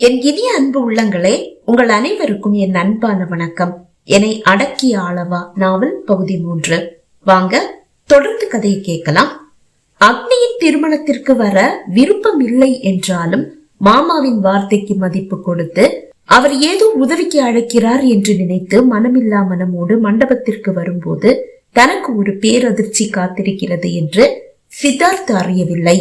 என் இனிய அன்பு உள்ளங்களே உங்கள் அனைவருக்கும் என் அன்பான வணக்கம். என்னை அடக்கிய ஆளவா நாவல் பகுதி மூன்று. வாங்க தொடர்ந்து கதையை கேட்கலாம். அக்னியின் திருமணத்திற்கு வர விருப்பம் இல்லை என்றாலும் மாமாவின் வார்த்தைக்கு மதிப்பு கொடுத்து அவர் ஏதோ உதவிக்கு அழைக்கிறார் என்று நினைத்து மனமில்லா மனமோடு மண்டபத்திற்கு வரும்போது தனக்கு ஒரு பேரதிர்ச்சி காத்திருக்கிறது என்று சித்தார்த் அறியவில்லை.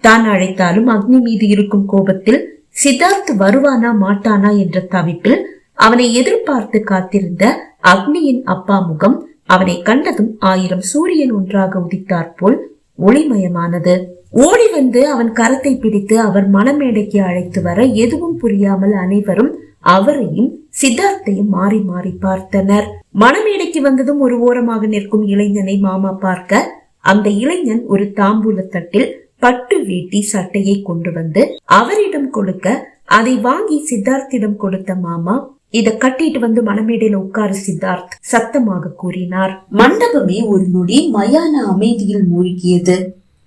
தான் அழைத்தாலும் அக்னி மீது இருக்கும் கோபத்தில் சித்தார்த் வருவானா மாட்டானா என்ற தவிப்பில் அவனை எதிர்பார்த்து காத்திருந்த அக்னியின் அப்பா முகம் அவனை கண்டதும் ஆயிரம் சூரியன் ஒன்றாக உதித்தாற் போல் ஒளிமயமானது. ஓடி வந்து அவன் கரத்தை பிடித்து அவர் மணமேடைக்கு அழைத்து வர எதுவும் புரியாமல் அனைவரும் அவரையும் சித்தார்த்தையும் மாறி மாறி பார்த்தனர். மணமேடைக்கு வந்ததும் ஒரு ஓரமாக நிற்கும் இளைஞனை மாமா பார்க்க அந்த இளைஞன் ஒரு தாம்பூல தட்டில் பட்டு வேட்டி சட்டையை கொண்டு வந்து அவரிடம் கொடுக்க அதை வாங்கி சித்தார்த்திடம் கொடுத்த மாமா இத கட்டிட்டு வந்து மணமேடையில உட்காரு சித்தார்த் சத்தமாக கூறினார். மண்டபமே ஒரு நொடி மயான அமைதியில் மூழ்கியது.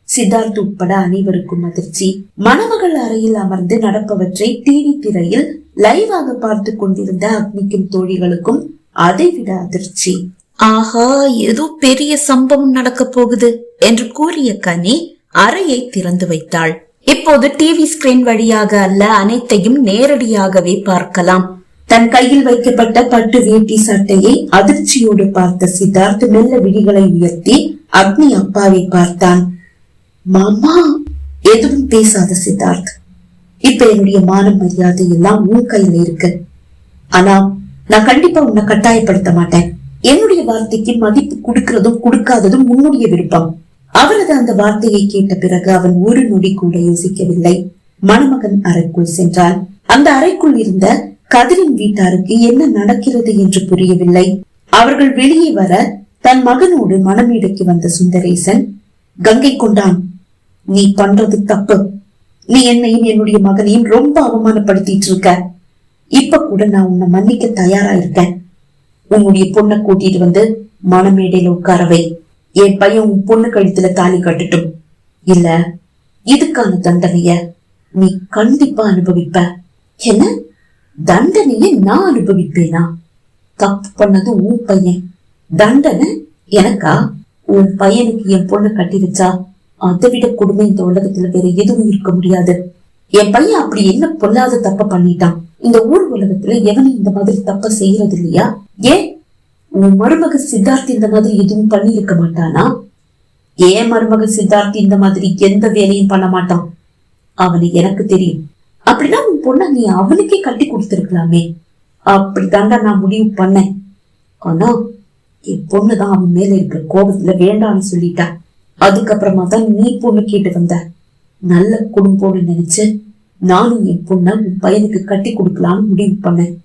சித்தார்த் உட்பட அனைவருக்கும் அதிர்ச்சி. மணமகள் அறையில் அமர்ந்து நடப்பவற்றை டிவி திரையில் லைவாக பார்த்து கொண்டிருந்த அக்னிக்கும் தோழிகளுக்கும் அதைவிட அதிர்ச்சி. ஆஹா ஏதோ பெரிய சம்பவம் நடக்க போகுது என்று கூறிய கனி அறையை திறந்து வைத்தாள். இப்போது டிவி ஸ்கிரீன் வழியாக அல்ல அனைத்தையும் நேரடியாகவே பார்க்கலாம். தன் கையில் வைக்கப்பட்ட பட்டு வேட்டி சட்டையை அதிர்ச்சியோடு பார்த்த சித்தார்த் மெல்ல விழிகளை உயர்த்தி அக்னி அப்பாவை பார்த்தான். மாமா! எதுவும் பேசாத சித்தார்த். இப்ப என்னுடைய மான மரியாதை எல்லாம் உன் கையில இருக்கு. ஆனா நான் கண்டிப்பா உன்னை கட்டாயப்படுத்த மாட்டேன். என்னுடைய வார்த்தைக்கு மதிப்பு கொடுக்கறதும் கொடுக்காததும் உன்னுடைய விருப்பம். அவரது அந்த வார்த்தையை கேட்ட பிறகு அவன் ஒரு நொடி கூட யோசிக்கவில்லை. மணமகன் அறைக்குள் சென்றான் அந்த அறைக்குள் இருந்த கதிரின் வீட்டாருக்கு என்ன நடக்கிறது என்று புரியவில்லை. அவர்கள் வெளியே வர தன் மகனோடு மணமேடைக்கு வந்த சுந்தரேசன் கங்கை கொண்டான் நீ பண்றது தப்பு. நீ என்னையும் என்னுடைய மகனையும் ரொம்ப அவமானப்படுத்திட்டு இருக்க. இப்ப கூட நான் உன்னை மன்னிக்க தயாரா இருக்கேன். உன்னுடைய பொண்ணை கூட்டிட்டு வந்து மனமேடையில உட்காரவை என் பையன் உன் பொண்ணு கழுத்துல தாலி கட்டட்டும். இல்ல இதுக்கான தண்டனைய நீ கண்டிப்பா அனுபவிப்ப. என்ன? தண்டனைய நான் அனுபவிப்பேனா? தப்பு பண்ணது உன் பையன். தண்டனை எனக்கா? உன் பையனுக்கு என் பொண்ணு கட்டி வச்சா அதை விட கொடுமை இந்த உலகத்துல வேற எதுவும் இருக்க முடியாது. என் பையன் அப்படி என்ன பொல்லாத தப்ப பண்ணிட்டான்? இந்த ஊர் உலகத்துல எவனும் இந்த மாதிரி தப்ப செய்யறது இல்லையா ஏன்? உன் மருமக சித்தார்த் இந்த மாதிரி எதுவும் பண்ணி இருக்க மாட்டானா? ஏன் மருமக சித்தார்த் இந்த மாதிரி எந்த வேலையும் பண்ண மாட்டான்? அவனை எனக்கு தெரியும். அப்படின்னா உன் பொண்ணை நீ அவனுக்கே கட்டி கொடுத்திருக்கலாமே. அப்படித்தாண்டா நான் முடிவு பண்ணேன். ஆனா என் பொண்ணுதான் அவன் மேல இருக்கிற கோபத்துல வேண்டாம்னு சொல்லிட்டா. அதுக்கப்புறமா தான் நீ பொண்ணு கேட்டு வந்த. நல்ல குடும்பம்னு நினைச்சு நானும் என் பொண்ணை உன் பையனுக்கு கட்டி கொடுக்கலாம்னு முடிவு பண்ணேன்.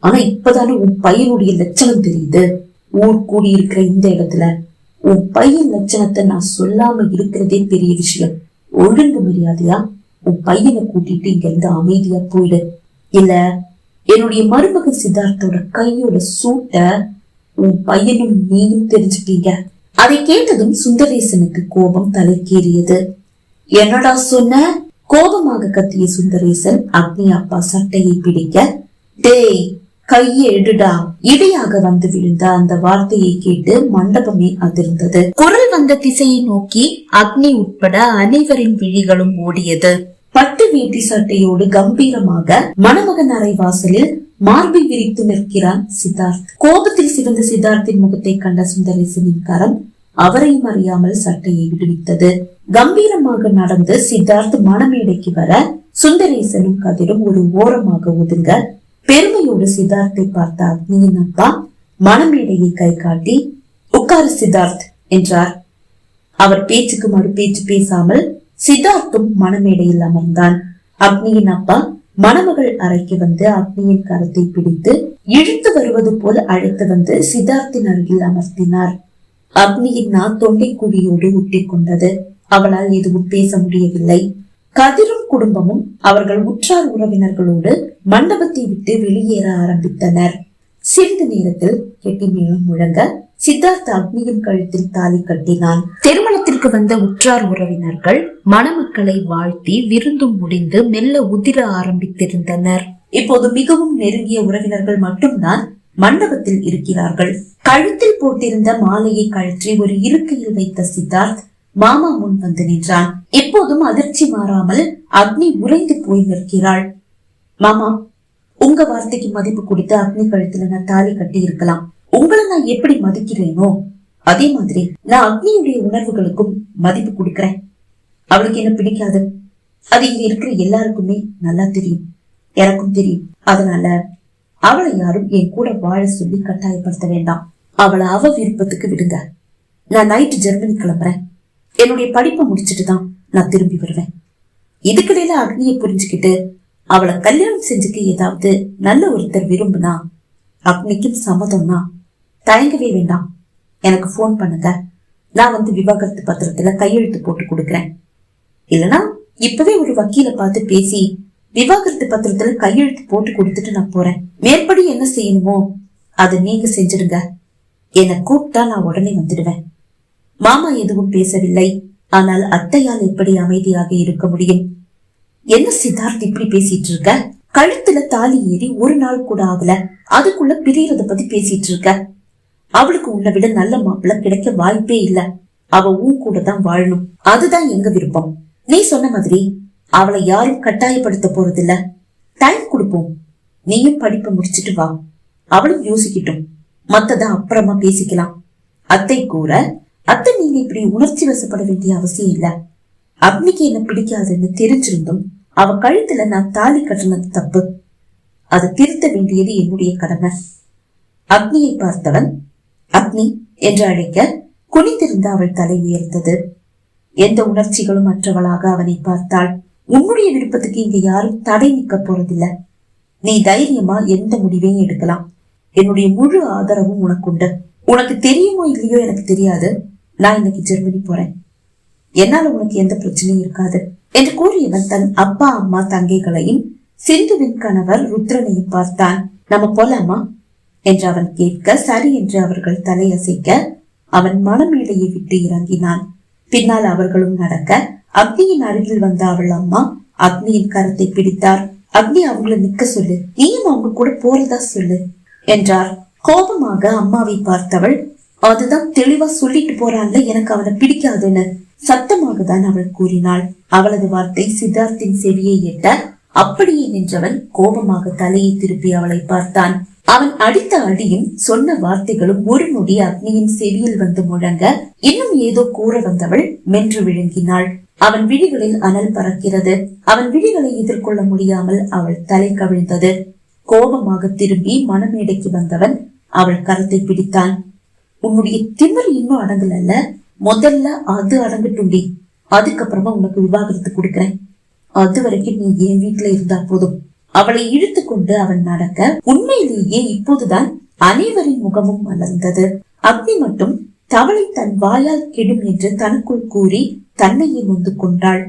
ஆனா இப்பதானே உன் பையனுடைய லட்சணம் தெரியுது. ஊர் கூடி இருக்கிற இந்த இடத்துல உன் பையன் லட்சணத்தை நான் சொல்லாம இருக்கிறதே பெரிய விஷயம். ஒழுங்கு மரியாதையா உன் பையனை கூட்டிட்டு இங்க இருந்து அமைதியா போயிடு. இல்ல என்னுடைய மருமக சித்தார்த்தோட கையோட சூட்ட உன் பையனும் நீயும் தெரிஞ்சுட்டீங்க. அதை கேட்டதும் சுந்தரேசனுக்கு கோபம் தலைக்கேறியது. என்னடா சொன்ன? கோபமாக கத்திய சுந்தரேசன் அக்னி அப்பா சட்டையை பிடிக்க டேய் கையை எடுடா. இடியாக வந்து விழுந்த அந்த வார்த்தையை கேட்டு மண்டபமே அதிர்ந்தது. குரல் வந்த திசையை நோக்கி அக்னி உட்பட அனைவரின் விழிகளும் ஓடியது. பட்டு வேட்டி சட்டையோடு கம்பீரமாக மணமகன் அறை வாசலில் மார்பை விரித்து நிற்கிறான் சித்தார்த். கோபத்தில் சிவந்த சித்தார்த்தின் முகத்தை கண்ட சுந்தரேசனின் கரம் அவரையும் அறியாமல் சட்டையை விடுவித்தது. கம்பீரமாக நடந்து சித்தார்த் மணமேடைக்கு வர சுந்தரேசனும் கதிரும் ஒரு ஓரமாக ஒதுங்க பெருமையோடு சித்தார்த்தை பார்த்த அக்னியின் அப்பா மணமேடையை கை காட்டி உட்காரு சித்தார்த் என்றார். அவர் பேச்சுக்கு மறு பேச்சு பேசாமல் சித்தார்த்தும் மனமேடையில் அமர்ந்தான். அக்னியின் அப்பா மணமகள் அறைக்கு வந்து அக்னியின் கரத்தை பிடித்து இழுத்து வருவது போல் அழைத்து வந்து சித்தார்த்தின் அருகில் அமர்த்தினார். அக்னியின் நா தொண்டை குழியோடு ஒட்டிக் கொண்டது. அவளால் எதுவும் பேச முடியவில்லை. கதிரும் குடும்பமும் அவர்கள் உற்றார் உறவினர்களோடு மண்டபத்தை விட்டு வெளியேற ஆரம்பித்தனர். சிறிது நேரத்தில் கெட்டி மேலும் முழங்க சித்தார்த்த அக்னியின் கழுத்தில் தாலி கட்டினான். திருமணத்திற்கு வந்த உற்றார் உறவினர்கள் மணமக்களை வாழ்த்தி விருந்தும் முடிந்து மெல்ல உதிர ஆரம்பித்திருந்தனர். இப்போது மிகவும் நெருங்கிய உறவினர்கள் மட்டும்தான் மண்டபத்தில் இருக்கிறார்கள். கழுத்தில் போட்டிருந்த மாலையை கழற்றி ஒரு இருக்கையில் வைத்த சித்தார்த் மாமா முன் வந்து நின்றான். எப்போதும் அதிர்ச்சி மாறாமல் அக்னி உறைந்து போய் நிற்கிறாள். மாமா உங்க வார்த்தைக்கு மதிப்பு கொடுத்து அக்னி கழுத்துல நான் தாலி கட்டி இருக்கலாம். உங்களை நான் எப்படி மதிக்கிறேனோ அதே மாதிரி நான் அக்னியுடைய உணர்வுகளுக்கும் மதிப்பு கொடுக்கிறேன். அவளுக்கு என்ன பிடிக்காது. அது இங்க இருக்கிற எல்லாருக்குமே நல்லா தெரியும். எனக்கும் தெரியும். அதனால அவளை யாரும் என் கூட வாழ சொல்லி கட்டாயப்படுத்த வேண்டாம். அவளை அவ விருப்பத்துக்கு விடுங்க. நான் நைட்டு ஜெர்மனி கிளம்புறேன். என்னுடைய படிப்பை முடிச்சிட்டு தான் நான் திரும்பி வருவேன். இதுக்கிடையில அக்னியை புரிஞ்சுக்கிட்டு அவளை கல்யாணம் செஞ்சுக்க ஏதாவது நல்ல ஒருத்தர் விரும்புனா அக்னிக்கும் சம்மதம்னா தயங்கவே வேண்டாம். எனக்கு ஃபோன் பண்ணுங்க. நான் வந்து விவாகரத்து பத்திரத்துல கையெழுத்து போட்டு கொடுக்குறேன். இல்லனா இப்பவே ஒரு வக்கீல பார்த்து பேசி விவாகரத்து பத்திரத்துல கையெழுத்து போட்டு கொடுத்துட்டு நான் போறேன். மேற்படி என்ன செய்யணுமோ அதை நீங்க செஞ்சிடுங்க. என்னை கூப்பிட்டா நான் உடனே வந்துடுவேன். மாமா எதுவும் பேசவில்லை. ஆனால் அத்தையால் எப்படி அமைதியாக இருக்க முடியும்? என்ன சித்தார்த் இப்படி பேசிட்டு இருக்க கழுத்துல தாலி ஏறி ஒரு நாள் கூட ஆகல. அதுக்குள்ள பிரியறத பத்தி பேசிட்டு இருக்க அவளுக்கு உன்னை விட நல்ல மாப்பிள்ள கிடைக்க வாய்ப்பே இல்ல. அவ உன் கூட தான் வாழணும். அதுதான் எங்க விருப்பம். நீ சொன்ன மாதிரி அவளை யாரும் கட்டாயப்படுத்த போறதில்ல. டைம் கொடுப்போம். நீயும் படிப்பை முடிச்சிட்டு வா. அவளும் யோசிக்கட்டும். மத்தத அப்புறமா பேசிக்கலாம். அத்தை கூற அத்தை நீங்க இப்படி உணர்ச்சி வசப்பட வேண்டிய அவசியம் இல்ல. அக்னிக்கு என்ன பிடிக்காதுன்னு தெரிஞ்சிருந்தும் அவ கழுத்துல நான் தாலி கட்டினது தப்பு. அதை திருத்த வேண்டியது என்னுடைய கடமை. அக்னியை பார்த்தவன் அக்னி என்று அழைக்க குனிந்திருந்த அவள் தலை உயர்ந்தது. எந்த உணர்ச்சிகளும் அற்றவளாக அவனை பார்த்தாள். உன்னுடைய விருப்பத்துக்கு இங்க யாரும் தடை நிக்க போறதில்ல. நீ தைரியமா எந்த முடிவையும் எடுக்கலாம். என்னுடைய முழு ஆதரவும் உனக்குண்டு. உனக்கு தெரியுமோ இல்லையோ எனக்கு தெரியாது. நான் இன்னைக்கு ஜெர்மனி போறேன். என்னால உனக்கு எந்த பிரச்சனையும் இருக்காது என்று கூறியவன் தன் அப்பா அம்மா தங்கைகளையும் சிந்துவின் கணவர் ருத்ரனையும் பார்த்தான். நம்ம போலாமா? என்று அவன் கேட்க சரி என்று அவர்கள் தலையசைக்க அவன் மனமேடையை விட்டு இறங்கினான். பின்னால் அவர்களும் நடக்க அக்னியின் அருகில் வந்த அவள் அம்மா அக்னியின் கரத்தை பிடித்தார். அக்னி அவங்கள நிக்க சொல்லு நீயும் அவங்க கூட போறதா சொல்லு என்றார். கோபமாக அம்மாவை பார்த்தவள் அதுதான் தெளிவா சொல்லிட்டு போறான்ல எனக்கு அவனை பிடிக்காதுன்னு. சத்தமாக தான் அவள் கூறினாள். அவளது வார்த்தை சித்தார்த்தின் செவியை எட்ட அப்படியே நின்றவன் கோபமாக தலையை திருப்பி அவளை பார்த்தான். அவன் அடித்த அடியும் சொன்ன வார்த்தைகளும் ஒரு நொடி அக்னியின் செவியில் வந்து முழங்க இன்னும் ஏதோ கூற வந்தவள் மென்று விழுங்கினாள். அவன் விழிகளில் அனல் பறக்கிறது. அவன் விழிகளை எதிர்கொள்ள முடியாமல் அவள் தலை கவிழ்ந்தது. கோபமாக திரும்பி மனமேடைக்கு வந்தவன் அவள் கரத்தை பிடித்தான். உன்னுடைய திமிர் இன்னும் அடங்கலல்ல? முதல்ல அது அடங்கட்டுண்டி அதுக்கப்புறமா உனக்கு விவாகரத்து கொடுக்குறேன். அது வரைக்கும் நீ என் வீட்டுல இருந்தா போதும். அவளை இழுத்து கொண்டு அவன் நடக்க உண்மையிலேயே இப்போதுதான் அனைவரின் முகமும் மலர்ந்தது. அக்னி மட்டும் தவளை தன் வாயால் கெடும் என்று தனக்குள் கூறி தன்னையே நொந்து கொண்டாள்.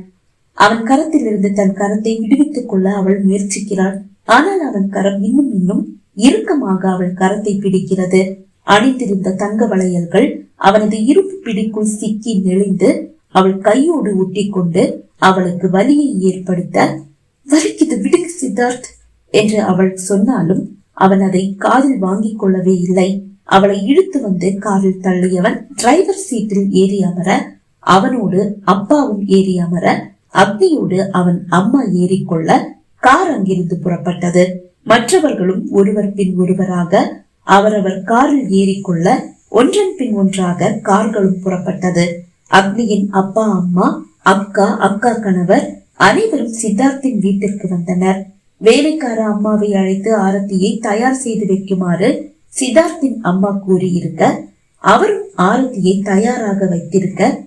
அவன் கரத்திலிருந்து தன் கரத்தை விடுவித்துக் கொள்ள அவள் முயற்சிக்கிறாள். ஆனால் அவன் கரம் இன்னும் இன்னும் இறுக்கமாக அவள் கரத்தை பிடிக்கிறது. அணிந்திருந்த தங்க வளையல்கள் அவனது இருப்பு பிடிக்குள் சிக்கி நெளிந்து அவள் கையோடு ஒட்டி கொண்டு அவளுக்கு வலியை ஏற்படுத்த வலிக்குது விடுங்க சித்தார்த் என்று அவள் சொன்னாலும் அவன் அதை காதில் வாங்கிக் கொள்ளவே இல்லை. அவளை இழுத்து வந்து காரில் தள்ளியவன் டிரைவர் சீட்டில் ஏறி அமர அவனோடு அப்பாவும் ஏறி அமர அக்னியோடு அவன் அம்மா ஏறிக்கொள்ள கார் அங்கிருந்து புறப்பட்டது. மற்றவர்களும் ஒருவர் பின் ஒருவராக அவரவர் காரில் ஏறிக்கொள்ள ஒன்றன் பின் ஒன்றாக கார்களும் புறப்பட்டது. அக்னியின் அப்பா அம்மா அக்கா அக்கா கணவர் அனைவரும் சித்தார்த்தின் வீட்டிற்கு வந்தனர். வேலைக்கார அம்மாவை அழைத்து ஆரத்தியை தயார் செய்து வைக்குமாறு சித்தார்த்தின் அம்மா கூறியிருக்க அவரும் ஆரத்தியை தயாராக வைத்திருக்க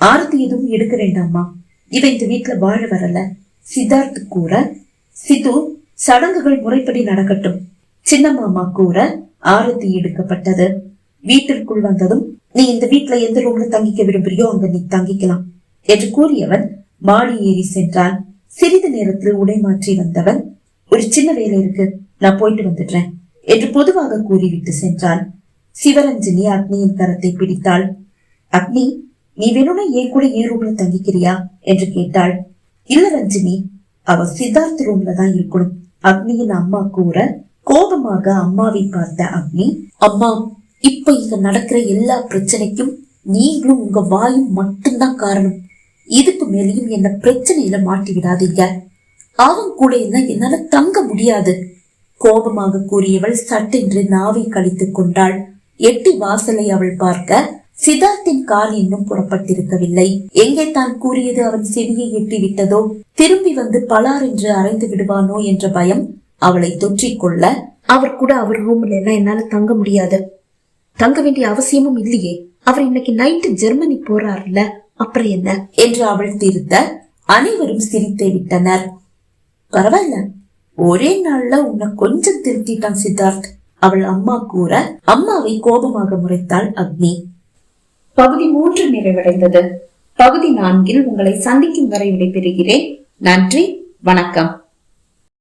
ஆரத்தி எதுவும் எடுக்க வேண்டாமா? இவ இந்த வீட்டுல வாழ வரல. சித்தார்த் கூற சிது சடங்குகள் முறைப்படி நடக்கட்டும். சின்ன மாமா கூற ஆரத்தி எடுக்கப்பட்டது. வீட்டிற்குள் வந்ததும் நீ இந்த வீட்டுல எந்த ரூம்ல தங்கிக்க விரும்புறியோ அங்க நீ தங்கிக்கலாம் என்று கூறியவன் மாடி ஏறி சென்றான். சிறிது நேரத்தில் உடை மாற்றி வந்தவன் ஒரு சின்ன வேலை இருக்கு நான் போயிட்டு வந்துடுறேன் என்று பொதுவாக கூறிவிட்டு சென்றான். சிவரஞ்சினி அக்னியின் கரத்தை பிடித்தாள். அக்னி நீ வேணும்னா ஏன் கூட ஏன் ரூம்ல தங்கிக்கிறியா? என்று கேட்டாள். இல்ல ரஞ்சினி அவ சித்தார்த் ரூம்ல தான் இருக்கணும் அக்னியின் அம்மா கூற கோபமாக அம்மாவை பார்த்த அக்னி அம்மா இப்ப இங்க நடக்கிற எல்லா பிரச்சனைக்கும் நீங்களும் உங்க வாயும் மட்டும்தான் காரணம். இதுக்கு மேலேயும் என்ன பிரச்சனையில மாட்டி விடாதீங்க. அவன் கூட என்ன என்னால தங்க முடியாது. கோபமாக கூறியவள் சட்டென்று நாவை கழித்துக் கொண்டாள். எட்டி வாசலை அவள் பார்க்க சித்தார்த்தின் கால் இன்னும் புறப்பட்டிருக்கவில்லை. எங்கே தான் கூறியது அவன் செவியை எட்டி விட்டதோ? திரும்பி வந்து பலார் என்று அரைந்து விடுவானோ? என்ற பயம் அவளை தொற்றிக்கொள்ள அவர் கூட அவர் ரூம்ல எல்லாம் என்னால தங்க முடியாது. தங்க வேண்டிய அவசியமும் இல்லையே. அவர் இன்னைக்கு நைட்டு ஜெர்மனி போறாருல்ல அப்புறம் என்ன? என்று அவள் திருத்த அனைவரும் சிரித்து விட்டனர். பரவாயில்ல ஒரே நாள்ல உன்னை கொஞ்சம் திருத்திட்டான் சித்தார்த். அவள் அம்மா கூற அம்மாவை கோபமாக முறைத்தாள் அக்னி. பகுதி மூன்று நிறைவடைந்தது. பகுதி நான்கில் உங்களை சந்திக்கும் வரை விடைபெறுகிறேன். நன்றி வணக்கம்.